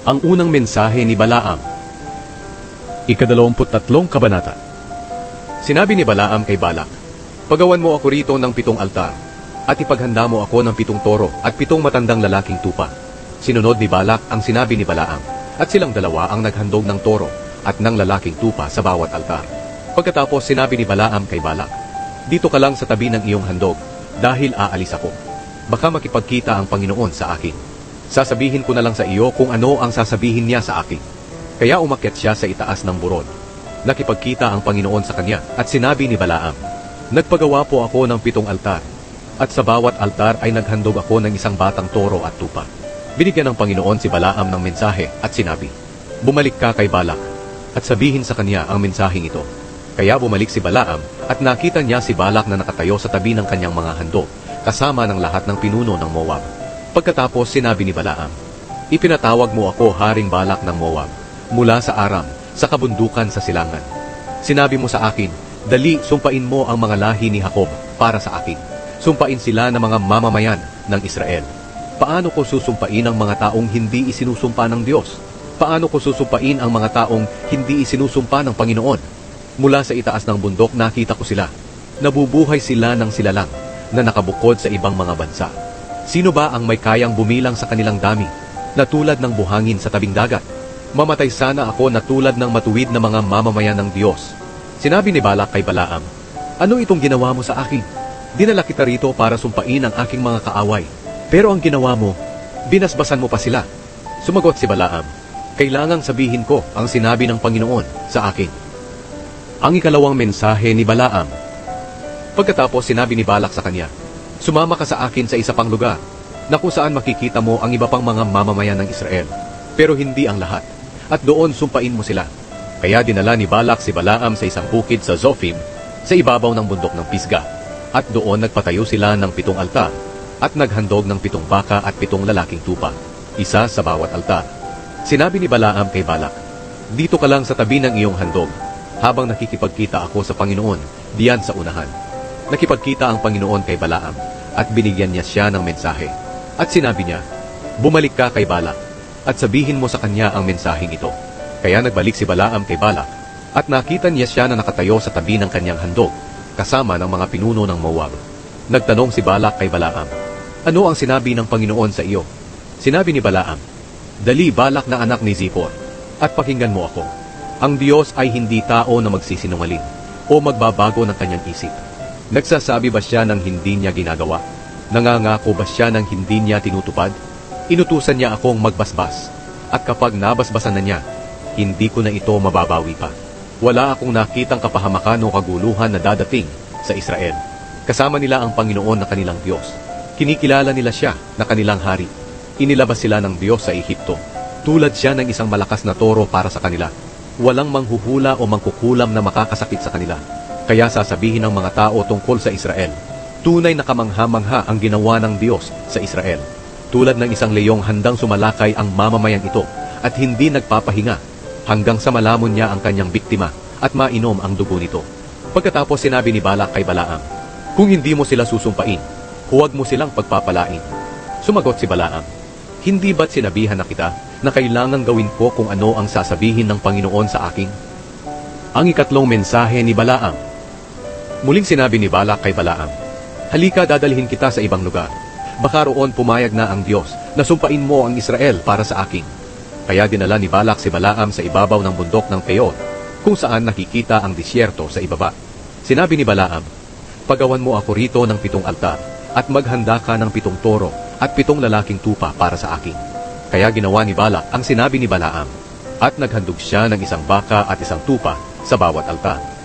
Ang unang mensahe ni Balaam. Ikadalawamput tatlong kabanata. Sinabi ni Balaam kay Balak, Pagawan mo ako rito ng pitong altar, at ipaghanda mo ako ng pitong toro at pitong matandang lalaking tupa. Sinunod ni Balak ang sinabi ni Balaam, at silang dalawa ang naghandog ng toro at ng lalaking tupa sa bawat altar. Pagkatapos sinabi ni Balaam kay Balak, Dito ka lang sa tabi ng iyong handog, dahil aalis ako. Baka makipagkita ang Panginoon sa akin. Sasabihin ko na lang sa iyo kung ano ang sasabihin niya sa akin. Kaya umakyat siya sa itaas ng burol. Nakipagkita ang Panginoon sa kanya at sinabi ni Balaam, Nagpagawa po ako ng pitong altar, at sa bawat altar ay naghandog ako ng isang batang toro at tupa. Binigyan ng Panginoon si Balaam ng mensahe at sinabi, Bumalik ka kay Balak, at sabihin sa kanya ang mensaheng ito. Kaya bumalik si Balaam at nakita niya si Balak na nakatayo sa tabi ng kanyang mga handog, kasama ng lahat ng pinuno ng Moab. Pagkatapos sinabi ni Balaam, Ipinatawag mo ako Haring Balak ng Moab, mula sa Aram, sa kabundukan sa silangan. Sinabi mo sa akin, Dali, sumpain mo ang mga lahi ni Jacob para sa akin. Sumpain sila ng mga mamamayan ng Israel. Paano ko susumpain ang mga taong hindi isinusumpa ng Diyos? Paano ko susumpain ang mga taong hindi isinusumpa ng Panginoon? Mula sa itaas ng bundok nakita ko sila. Nabubuhay sila ng sila lang na nakabukod sa ibang mga bansa. Sino ba ang may kayang bumilang sa kanilang dami na tulad ng buhangin sa tabing dagat? Mamatay sana ako na tulad ng matuwid na mga mamamayan ng Diyos. Sinabi ni Balak kay Balaam, Ano itong ginawa mo sa akin? Dinala kita rito para sumpain ang aking mga kaaway. Pero ang ginawa mo, binasbasan mo pa sila. Sumagot si Balaam, Kailangang sabihin ko ang sinabi ng Panginoon sa akin. Ang ikalawang mensahe ni Balaam. Pagkatapos sinabi ni Balak sa kanya, Sumama ka sa akin sa isa pang lugar, na kung saan makikita mo ang iba pang mga mamamayan ng Israel, pero hindi ang lahat, at doon sumpain mo sila. Kaya dinala ni Balak si Balaam sa isang bukid sa Zophim, sa ibabaw ng bundok ng Pisga, at doon nagpatayo sila ng pitong altar, at naghandog ng pitong baka at pitong lalaking tupa, isa sa bawat altar. Sinabi ni Balaam kay Balak, Dito ka lang sa tabi ng iyong handog, habang nakikipagkita ako sa Panginoon, diyan sa unahan. Nakipagkita ang Panginoon kay Balaam, at binigyan niya siya ng mensahe. At sinabi niya, Bumalik ka kay Balak, at sabihin mo sa kanya ang mensaheng ito. Kaya nagbalik si Balaam kay Balak, at nakita niya siya na nakatayo sa tabi ng kanyang handog, kasama ng mga pinuno ng Moab. Nagtanong si Balak kay Balaam, Ano ang sinabi ng Panginoon sa iyo? Sinabi ni Balaam, Dali Balak na anak ni Zippor, at pakinggan mo ako. Ang Diyos ay hindi tao na magsisinungaling, o magbabago ng kanyang isip. Nagsasabi ba siya ng hindi niya ginagawa? Nangangako ba siya ng hindi niya tinutupad? Inutusan niya akong magbasbas, at kapag nabasbasan na niya, hindi ko na ito mababawi pa. Wala akong nakitang kapahamakan o kaguluhan na dadating sa Israel. Kasama nila ang Panginoon na kanilang Diyos. Kinikilala nila siya na kanilang hari. Inilabas sila ng Diyos sa Ehipto. Tulad siya ng isang malakas na toro para sa kanila. Walang manghuhula o mangkukulam na makakasakit sa kanila. Kaya sasabihin ng mga tao tungkol sa Israel, tunay na kamangha-mangha ang ginawa ng Diyos sa Israel. Tulad ng isang leyong handang sumalakay ang mamamayang ito at hindi nagpapahinga hanggang sa malamon niya ang kanyang biktima at mainom ang dugo nito. Pagkatapos sinabi ni Balak kay Balaam, Kung hindi mo sila susumpain, huwag mo silang pagpapalain. Sumagot si Balaam, Hindi ba't sinabihan na kita na kailangan gawin ko kung ano ang sasabihin ng Panginoon sa akin? Ang ikatlong mensahe ni Balaam. Muling sinabi ni Balak kay Balaam, Halika dadalhin kita sa ibang lugar. Baka roon pumayag na ang Diyos na sumpain mo ang Israel para sa akin. Kaya dinala ni Balak si Balaam sa ibabaw ng bundok ng Peor, kung saan nakikita ang disyerto sa ibaba. Sinabi ni Balaam, Pagawan mo ako rito ng pitong altar, at maghanda ka ng pitong toro at pitong lalaking tupa para sa akin. Kaya ginawa ni Balak ang sinabi ni Balaam, at naghandog siya ng isang baka at isang tupa sa bawat altar.